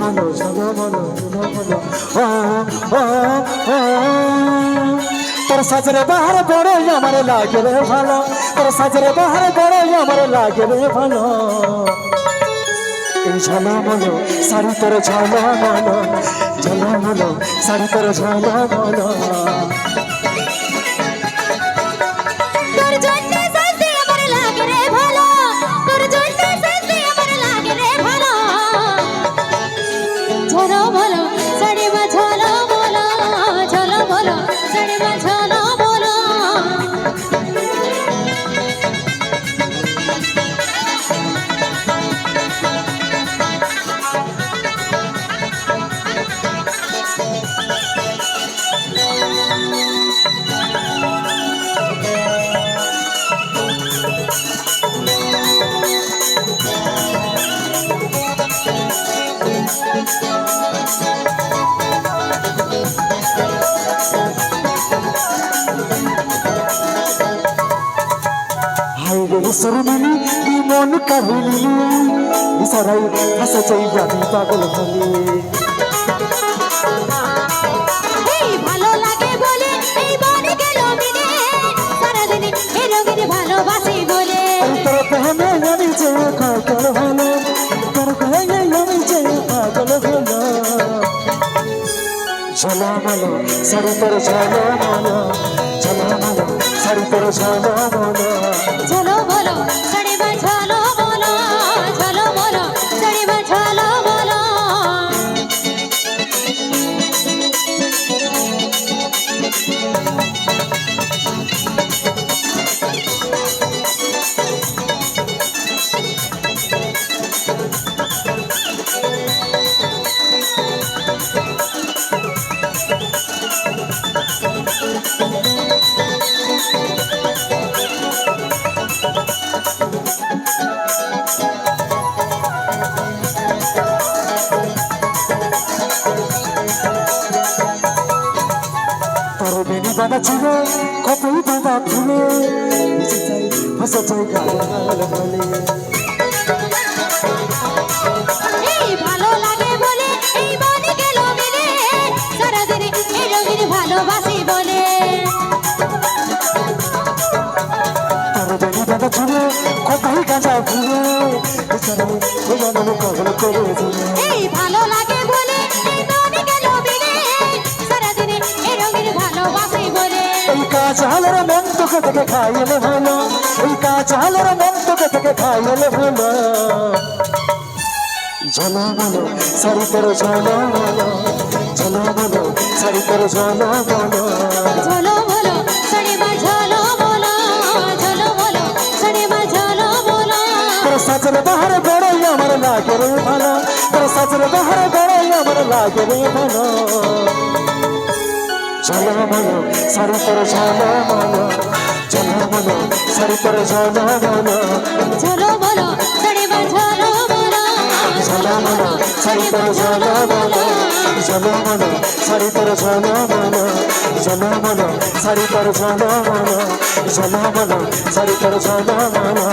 ভালো, সদা ভালো সদা ভালো। তোর সাজরে বাহার বড় আমার লাগে রে ভালো। তোর সাজরে বাহার বড় আমার লাগে রে ভালো। ঝলমলো সারি তোর ঝলমলো ঝলমলো সারি তোর ঝলমলো ঝলো ভালো সাড়ে মা সরমানি মন কাহিনী। ইসারাই হাসে চাই পাগল হলি। ঝলমলো শাড়ি তোর ঝলমলো ঝলমলো শাড়ি তোর ঝলমলো ঝলো বলো সাড়ে বাঁধা ছিল কতই বাঁধা ছিল নিচে চাই ফাঁসে চাই গাল বলে ভালো লাগে বলে এই মনে গেল মিলে। সারাদিন এই রঙের ভালোবাসি বলে। কতই গাঁজা ছিল বিচারে ওই জন্য কবল করে দিলে। হালের মন তোকে থেকে খাইলে ভালো কাজ হালের মন তোকে থেকে খাইলে ভালো ঝলমলো শাড়ি তোর ঝলমলো ঝলমলো শাড়ি তোর ঝলমলো ঝলো বলো সাড়ে মা ঝলো বলো ঝলো বলো সাড়ে মা ঝলো বলো তোর সাজরে বাহারে বড়ই আমার লাগে রে ভালো। তোর সাজরে বাহারে বড়ই আমার লাগে রে ভালো। ঝলমলো শাড়ি তোর ঝলমলো ঝলমলো শাড়ি তোর ঝলমলো ঝলো বলো সাড়ে মা ঝলো বলো ঝলমলো শাড়ি তোর ঝলমলো ঝলমলো শাড়ি তোর ঝলমলো ঝলমলো শাড়ি তোর ঝলমলো ঝলমলো শাড়ি তোর ঝলমলো